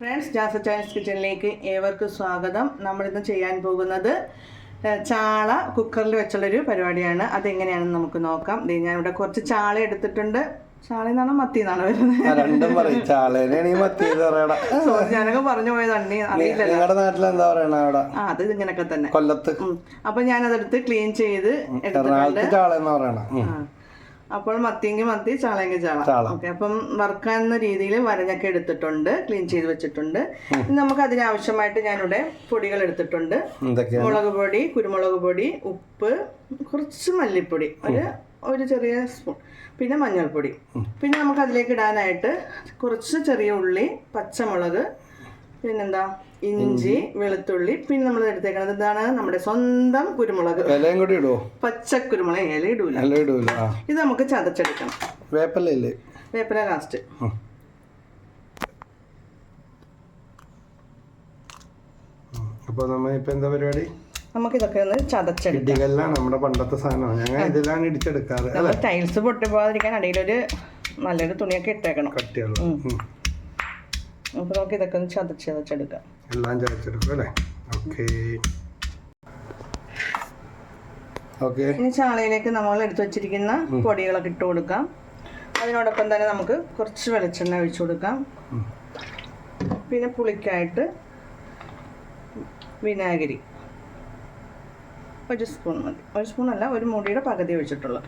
Friends Jasa Chinese കിച്ചണിലേക്ക് ഏവർക്കും സ്വാഗതം. നമ്മളിന്ന് ചെയ്യാൻ പോകുന്നത് ചാള കുക്കറിൽ വെച്ചുള്ളൊരു പരിപാടിയാണ്. അതെങ്ങനെയാണെന്ന് നമുക്ക് നോക്കാം. ഞാനിവിടെ കുറച്ച് ചാള എടുത്തിട്ടുണ്ട്. ചാള എന്നാണോ മത്തി എന്നാണോ വരുന്നത് ഞാനൊക്കെ പറഞ്ഞു പോയതാണ്. നിങ്ങളുടെ നാട്ടിൽ എന്താ പറയണ അവിടെ? ആ അത് ഇങ്ങനൊക്കെ തന്നെ. കൊല്ലത്ത്. അപ്പൊ ഞാനതെടുത്ത് ക്ലീൻ ചെയ്ത് എടുത്തിട്ടുണ്ട്. അപ്പോൾ മത്തിയെങ്കിൽ മത്തി ചാളയെങ്കിൽ ചാള. ഓക്കെ അപ്പം വറുക്കാവുന്ന രീതിയിൽ വരഞ്ഞൊക്കെ എടുത്തിട്ടുണ്ട് ക്ലീൻ ചെയ്ത് വെച്ചിട്ടുണ്ട്. നമുക്ക് അതിനാവശ്യമായിട്ട് ഞാനിവിടെ പൊടികൾ എടുത്തിട്ടുണ്ട്. മുളക് പൊടി കുരുമുളക് പൊടി ഉപ്പ് കുറച്ച് മല്ലിപ്പൊടി ഒരു ഒരു ചെറിയ സ്പൂൺ. പിന്നെ മഞ്ഞൾപ്പൊടി. പിന്നെ നമുക്ക് അതിലേക്ക് ഇടാനായിട്ട് കുറച്ച് ചെറിയ ഉള്ളി പച്ചമുളക് പിന്നെന്താ? ഇഞ്ചി വെളുത്തുള്ളി പിന്നെ നമ്മൾ എടുത്തേക്കണത് എന്താണ്? നമ്മുടെ സ്വന്തം കുരുമുളക്. ഇലയും കൂടി ഇടുവോ? പച്ചക്കുരുമുളക് ഇല ഇടൂല. നല്ല ഇടൂല. ഇത് നമുക്ക് ചതച്ചെടുക്കണം. വേപ്പല ഇല്ലേ? വേപ്പല ലാസ്റ്റ് അപ്പോൾ നമ്മൾ ഇപ്പൊ എന്താ പരിപാടി? നമുക്കിതൊക്കെ ഒന്ന് ചതച്ചെടുക്കാം. നമ്മുടെ പണ്ടത്തെ സാധനമാണ് ഞങ്ങൾ ഇതിലാണ് ഇടിച്ചെടുക്കാറ് ടൈൽസ് പൊട്ടിപ്പോകാതിരിക്കാൻ അടിയിലൊരു നല്ലൊരു തുണിയൊക്കെ ഇട്ടേക്കണം. കട്ടിയുള്ള. അപ്പോൾ നമുക്ക് ഇതൊക്കെ ഒന്ന് ചതച്ച് ചതച്ചെടുക്കാം എല്ലാം ചതച്ചെടുക്കും അല്ലേ? ഓക്കെ. ഓക്കെ. ഇനി ചാളയിലേക്ക് നമ്മൾ എടുത്തു വെച്ചിരിക്കുന്ന പൊടികളൊക്കെ ഇട്ട് കൊടുക്കാം. അതിനോടൊപ്പം തന്നെ നമുക്ക് കുറച്ച് വെളിച്ചെണ്ണ ഒഴിച്ചു കൊടുക്കാം. പിന്നെ പുളിക്കായിട്ട് വിനാഗിരി. ഒരു സ്പൂൺ മതി. ഒരു സ്പൂൺ അല്ല ഒരു മുടിയുടെ പകുതി ഒഴിച്ചിട്ടുള്ളൂ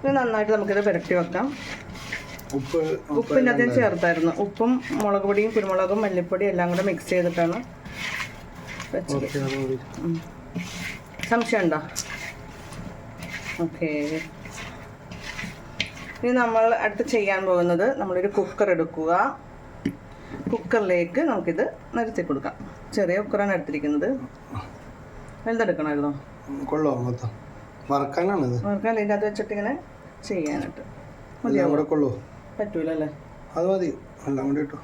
ഇത് നന്നായിട്ട് നമുക്കിത് പുരട്ടി വെക്കാം. ഉപ്പ് ഉപ്പിന്റെ അകത്ത് ചേർത്തായിരുന്നു. ഉപ്പും മുളക് പൊടിയും കുരുമുളകും മല്ലിപ്പൊടിയും എല്ലാം കൂടെ മിക്സ് ചെയ്തിട്ടാണ് വെച്ചത്. ഉണ്ടോ ഓക്കേ ഇനി നമ്മൾ അടുത്ത് ചെയ്യാൻ പോകുന്നത് നമ്മളൊരു കുക്കർ എടുക്കുക. കുക്കറിലേക്ക് നമുക്കിത് നിരത്തി കൊടുക്കാം. ചെറിയ കുക്കറാണ് എടുത്തിരിക്കുന്നത്. വലുതെടുക്കണമായിരുന്നോ. ഉം, കൊള്ളോ മൊത്തം. വറക്കാനാണ് വറക്കാൻ അത് വെച്ചിട്ട് ഇങ്ങനെ ചെയ്യാനായിട്ട് മതിയാവും. കൊള്ളോ. അത് മതി. എല്ലാം കൂടി ഇട്ടു.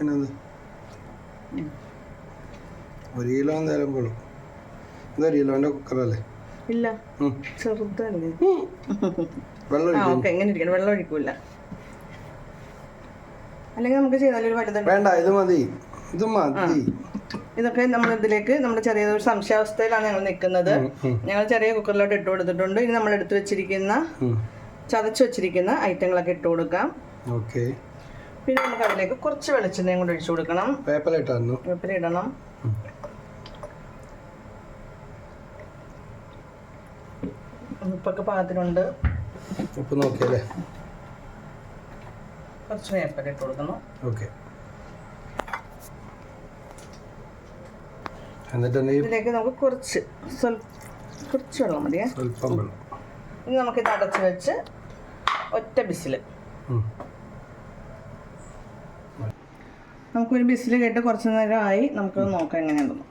എന്നത്. ഒരു കിലോ എന്തായാലും കൊള്ളും. ഇത് ഒരു കിലോന്റെ കുക്കറല്ലേ ഇല്ല. ചെറുതല്ലേ? വെള്ളം ഓക്കെ. എങ്ങനെ ഇരിക്കണം. വെള്ളം ഒഴിക്കൂല. അല്ലെങ്കിൽ നമുക്ക് ചെയ്താലൊരു വലുതുണ്ട് വേണ്ട ഇത് മതി. ഇത് മതി. ഇതൊക്കെ നമ്മൾ ഇതിലേക്ക് നമ്മുടെ ചെറിയൊരു സംശയാവസ്ഥയിലാണ് ഞങ്ങൾ നിൽക്കുന്നത്. ഞങ്ങൾ ചെറിയ കുക്കറിലോട്ട് ഇട്ട് കൊടുത്തിട്ടുണ്ട്. ഇനി നമ്മൾ എടുത്തു വെച്ചിരിക്കുന്ന. ചതച്ച് വെച്ചിരിക്കുന്ന ഐറ്റങ്ങളൊക്കെ ഇട്ട് കൊടുക്കാം. ഓക്കെ. പിന്നെ നമുക്ക് അതിലേക്ക് കുറച്ച് വെളിച്ചെണ്ണയും കൂടെ ഒഴിച്ചു കൊടുക്കണം. പേപ്പർ പേപ്പർ ഇടണം. ഉപ്പൊക്കെ പാകത്തിനുണ്ട്. ഉപ്പ് നോക്കിയല്ലേ കുറച്ച് വേപ്പില ഇട്ട് കൊടുക്കണം. ഓക്കെ. എന്നിട്ട് ഇതിലേക്ക് നമുക്ക് കുറച്ച് സ്വൽ- കുറച്ച് വെള്ളം മതിയേ. സ്വല്പം വെള്ളം. ഇനി നമുക്കിത് അടച്ച് വെച്ച് ഒറ്റ ബിസിൽ. നമുക്കൊരു ബിസിൽ കേട്ട് കുറച്ച് നേരം ആയി നമുക്കത് നോക്കാം എങ്ങനെയുണ്ടെന്ന്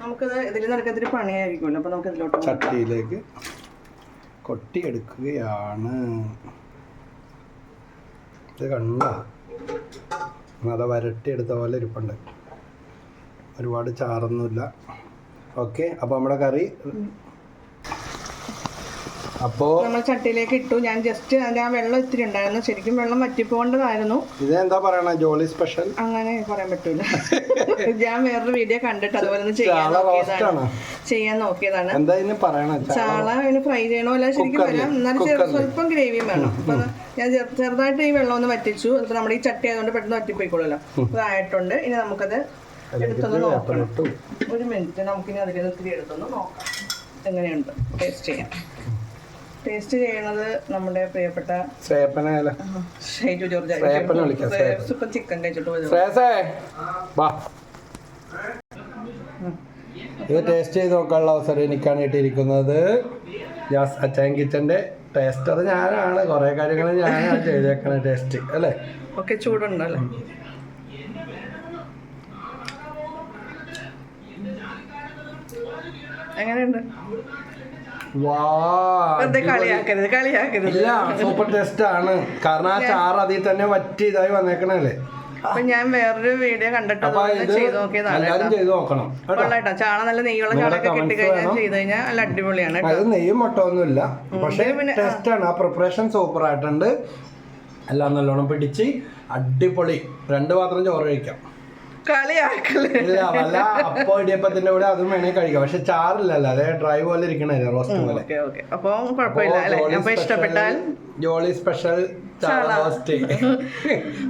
നമുക്കത് ഇതിൽ നടക്കത്തിരി പണിയായിരിക്കുമല്ലോ അപ്പോൾ നമുക്ക് ഇതിലോട്ട്. ചട്ടിയിലേക്ക് കൊട്ടിയെടുക്കുകയാണ്. ഇത് കണ്ട? നല്ല വരട്ടിയെടുത്ത പോലെ ഇരിപ്പുണ്ട്. ഒരുപാട് ചാറൊന്നുമില്ല. ഓക്കെ അപ്പോൾ നമ്മുടെ കറി. അപ്പോൾ നമ്മൾ ചട്ടിയിലേക്ക് ഇട്ടു. ഞാൻ ജസ്റ്റ് അതിന്റെ ആ വെള്ളം ഇത്തിരി ഉണ്ടായിരുന്നു. ശരിക്കും വെള്ളം വറ്റിപ്പോണ്ടതായിരുന്നു. ഇത് എന്താ പറയണ? ജോളി സ്പെഷ്യൽ അങ്ങനെ പറയാൻ പറ്റൂല. ഞാൻ വേറൊരു വീഡിയോ കണ്ടിട്ട് അതുപോലെ ഒന്ന് ചെയ്യാൻ നോക്കിയതാണ്. ചെയ്യാൻ നോക്കിയതാണ്. എന്താ ഇതിന് പറയണ? ചാള അതിന് ഫ്രൈ ചെയ്യണോ? അല്ല ശരിക്കും വരാം എന്നാലും ചെറു- സ്വല്പം ഗ്രേവിയും വേണം. അപ്പൊ ഞാൻ ചെറുതായിട്ട് ഈ വെള്ളം ഒന്ന് വറ്റിച്ചു. നമ്മുടെ ഈ ചട്ടി ആയതുകൊണ്ട് പെട്ടെന്ന് വറ്റിപ്പോയിക്കോളല്ലോ അതായിട്ടുണ്ട്. ഇനി നമുക്കത് എടുത്തൊന്ന് നോക്കണം. ഒരു മിനിറ്റ് നമുക്കിനി അതിൽ ഇത്തിരി എടുത്തൊന്ന് നോക്കാം. എങ്ങനെയുണ്ട്? ടേസ്റ്റ് ചെയ്യാം. ടേസ്റ്റ് ചെയ്യണത് നമ്മുടെ പ്രിയപ്പെട്ട ഷൈജു ജോർജ്. ഇപ്പം ചിക്കൻ കഴിച്ചിട്ട് ഇത് ടേസ്റ്റ് ചെയ്ത് നോക്കാനുള്ള അവസരം എനിക്കാണ് കിട്ടിയിരിക്കുന്നത്. യാസ് അച്ചാൻ കിച്ചന്റെ ടേസ്റ്റർ ഞാനാണ്. കുറേ കാര്യങ്ങൾ ഞാനാണ് ചെയ്തേക്കണേ ടേസ്റ്റ് അല്ലേ? ഒക്കെ ചൂടുണ്ടല്ലേ എങ്ങനെയുണ്ട്? കളിയാക്കരുത് കളിയാക്കരുത്. ഇല്ല സൂപ്പർ ടേസ്റ്റ് ആണ്. കാരണം ആ ചാറ് അതിൽ തന്നെ വറ്റി ഇതായി വന്നേക്കണല്ലേ അപ്പൊ ഞാൻ വേറൊരു വീഡിയോ കണ്ടിട്ട് ചെയ്ത് നോക്കിയതാണ് ചാണ നല്ല നെയ്യുള്ള ചാണൊക്കെ comments കിട്ടി കഴിഞ്ഞാൽ വേണം. ചെയ്ത് കഴിഞ്ഞാൽ നല്ല അടിപൊളിയാണ് അത് നെയ്യും മുട്ടൊന്നുമില്ല പക്ഷേ ടേസ്റ്റ് ആണ്. ആ പ്രിപ്പറേഷൻ സൂപ്പർ ആയിട്ടുണ്ട്. എല്ലാം നല്ലോണം പിടിച്ച് അടിപൊളി. രണ്ട് പാത്രം ചോറ് കഴിക്കാം. കളിയാക്കൽ. ഇല്ല വല്ല അപ്പോ ഇടിയപ്പത്തിന്റെ കൂടെ അതും വേണേ കഴിക്കാം. പക്ഷെ ചാറില്ലല്ലോ അതെ ഡ്രൈ പോലെ ഇരിക്കണേ റോസ്റ്റ് പോലെ. അപ്പൊ കുഴപ്പമില്ല അപ്പൊ ഇഷ്ടപ്പെട്ടാൽ ജോളി സ്പെഷ്യൽ ചാള റോസ്റ്റ്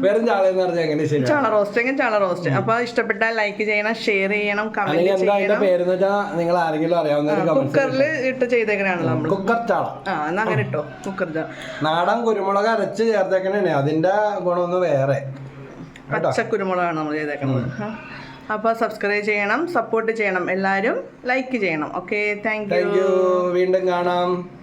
വെറും ചാള എന്ന് പറഞ്ഞാൽ എങ്ങനെ ശരി ചാള റോസ്റ്റ് എങ്കിൽ ചാള റോസ്റ്റ് അപ്പൊ ഇഷ്ടപ്പെട്ടാൽ ലൈക്ക് ചെയ്യണം ഷെയർ ചെയ്യണം കമന്റ് ചെയ്യണം. പേരെന്ന് വെച്ചാൽ നിങ്ങൾ ആരെങ്കിലും അറിയാവുന്ന കുക്കറിൽ ഇട്ട് ചെയ്തേക്കണാണല്ലോ നമ്മൾ കുക്കർ ചാള. ആ എന്നാ അങ്ങനെ ഇട്ടോ. കുക്കർ നാടൻ കുരുമുളക് അരച്ച് ചേർത്തേക്കണേ അതിന്റെ ഗുണമൊന്ന് വേറെ. കേട്ടോ. പച്ച കുരുമുളകാണ് നമ്മൾ ചെയ്തേക്കുന്നത്. അപ്പോൾ സബ്സ്ക്രൈബ് ചെയ്യണം സപ്പോർട്ട് ചെയ്യണം. എല്ലാവരും ലൈക്ക് ചെയ്യണം. ഓക്കെ താങ്ക് യു വീണ്ടും കാണാം.